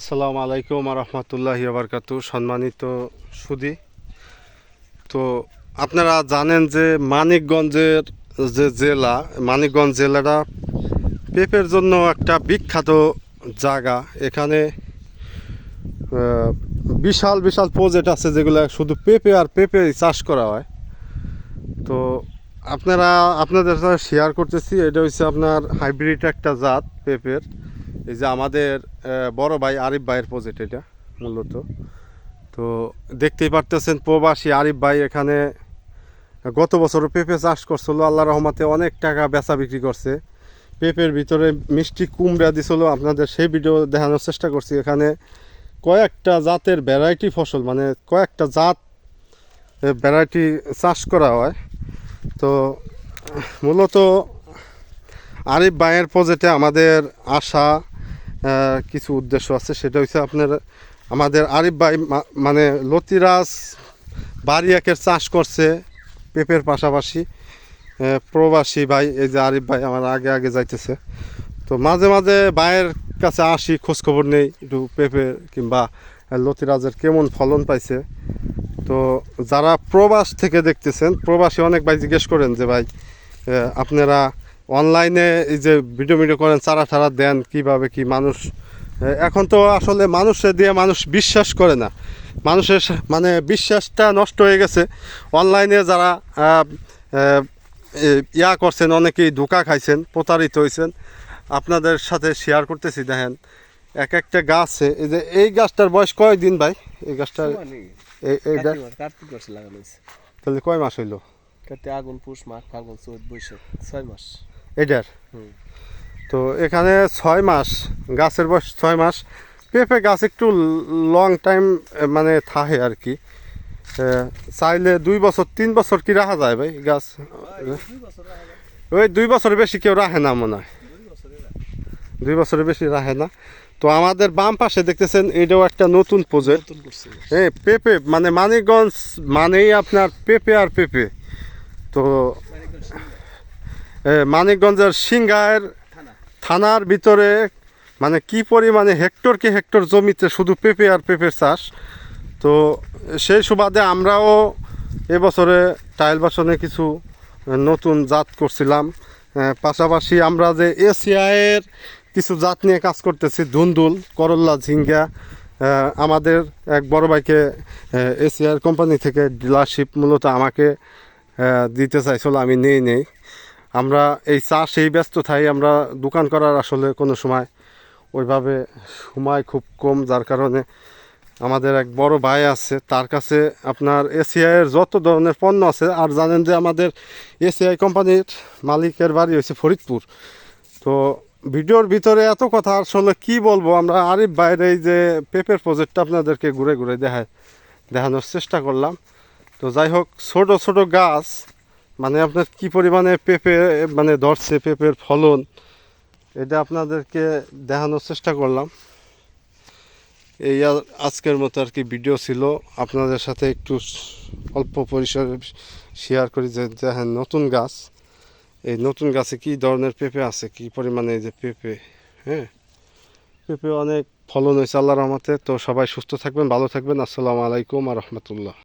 আসসালামু আলাইকুম রহমতুল্লাহ বারকাতু সম্মানিত সুদী, তো আপনারা জানেন যে মানিকগঞ্জের যে জেলা, মানিকগঞ্জ জেলাটা পেঁপের জন্য একটা বিখ্যাত জায়গা। এখানে বিশাল বিশাল প্রজেক্ট আছে যেগুলো শুধু পেঁপে আর পেঁপে চাষ করা হয়। তো আপনারা, আপনাদের সাথে শেয়ার করতেছি, এটা হচ্ছে আপনার হাইব্রিড একটা জাত পেঁপের। এই যে আমাদের বড় ভাই আরিফ ভাইয়ের প্রজেক্ট এটা মূলত। তো দেখতেই পারতেছেন প্রবাসী আরিফ ভাই এখানে গত বছর পেঁপে চাষ করছিল, আল্লাহ রহমতে অনেক টাকা বেচা বিক্রি করছে। পেঁপের ভিতরে মিষ্টি কুমড়া দিছিল, আপনাদের সেই ভিডিও দেখানোর চেষ্টা করছি। এখানে কয়েকটা জাতের ভ্যারাইটি ফসল মানে কয়েকটা জাত ভ্যারাইটি চাষ করা হয়। তো মূলত আরিফ ভাইয়ের প্রজেক্টে আমাদের আশা কিছু উদ্দেশ্য আছে। সেটা হচ্ছে আপনার, আমাদের আরিফ ভাই মানে লতিরাজ বাড়িয়াকের চাষ করছে পেঁপের পাশাপাশি। প্রবাসী ভাই, এই যে আরিফ ভাই আমার আগে আগে যাইতেছে। তো মাঝে মাঝে ভাইয়ের কাছে আসি, খোঁজখবর নেই একটু পেঁপে কিংবা লতিরাজের কেমন ফলন পাইছে। তো যারা প্রবাস থেকে দেখতেছেন, প্রবাসী অনেক ভাই জিজ্ঞেস করেন যে, ভাই আপনারা অনলাইনে এই যে ভিডিও ভিডিও করেন চারা ঠারা দেন কীভাবে কি মানুষ এখন তো আসলে মানুষে দিয়ে মানুষ বিশ্বাস করে না। মানুষের মানে বিশ্বাসটা নষ্ট হয়ে গেছে। অনলাইনে যারা ইয়া করছেন অনেকেই ধোকা খাইছেন প্রতারিত হয়েছেন আপনাদের সাথে শেয়ার করতেছি দেখেন এক একটা গাছে এই যে এই গাছটার বয়স কয় দিন ভাই? এই গাছটা এই এইটা? কার্তিক মাসে লাগানো হয়েছে। তাহলে কয় মাস হইল? আগুন পুষ মাঘ ফাগুন চৈত বৈশাখ ছয় মাস। এটার। তো এখানে ছয় মাস গাছের বয়স ছয় মাস। পেঁপে গাছ একটু লং টাইম মানে থাকে আর কি। চাইলে দুই বছর তিন বছর কি রাখা যায় ভাই গাছ? ওই দুই বছরের বেশি কেউ রাখে না মনে হয়। দুই বছরের বেশি রাখে না। তো আমাদের বাম পাশে দেখতেছেন এটাও একটা নতুন প্রজেক্ট হ্যাঁ পেঁপে মানে মানিকগঞ্জ মানেই আপনার পেঁপে আর পেঁপে। তো মানিকগঞ্জের সিংগায়ের থানার ভিতরে মানে কি পরিমাণে হেক্টর কি হেক্টর জমিতে শুধু পেঁপে আর পেঁপের চাষ। তো সেই সুবাদে আমরাও এবছরে টাইল বাসনে কিছু নতুন জাত করছিলাম। পাশাপাশি আমরা যে এসিআইয়ের কিছু জাত নিয়ে কাজ করতেছি, ধুন্দুল, করল্লা, ঝিঙ্গা আমাদের এক বড় ভাইকে এসিআইয়ের কোম্পানি থেকে ডিলারশিপ মূলত আমাকে দিতে চাইছিল, আমি নেই নেই। আমরা এই চাষ এই ব্যস্ত থাই আমরা দোকান করার আসলে কোনো সময় ওইভাবে সময় খুব কম, যার কারণে আমাদের এক বড় ভাই আছে, তার কাছে আপনার এসিআইয়ের যত ধরনের পণ্য আছে, আর জানেন যে আমাদের এসিআই কোম্পানির মালিকের বাড়ি হয়েছে ফরিদপুর। তো ভিডিওর ভিতরে এত কথা, আসলে কি বলব, আমরা আরিফ বাইরে এই যে পেপের প্রজেক্টটা আপনাদেরকে ঘুরে ঘুরে দেখায়, দেখানোর চেষ্টা করলাম। তো যাই হোক, ছোট ছোট গাছ মানে আপনার কি পরিমাণে পেঁপে মানে ধরছে পেঁপের ফলন, এটা আপনাদেরকে দেখানোর চেষ্টা করলাম। এই আজকের মতো আর কি ভিডিও ছিল। আপনাদের সাথে একটু অল্প পরিসরে শেয়ার করি যে দেখেন নতুন গাছ। এই নতুন গাছে কি ধরনের পেঁপে আছে? কি পরিমাণে এই যে পেঁপে হ্যাঁ? পেঁপে অনেক ফলন হয়েছে আল্লাহ রহমতে। তো সবাই সুস্থ থাকবেন, ভালো থাকবেন। আসসালামু আলাইকুম আর রহমতুল্লাহ।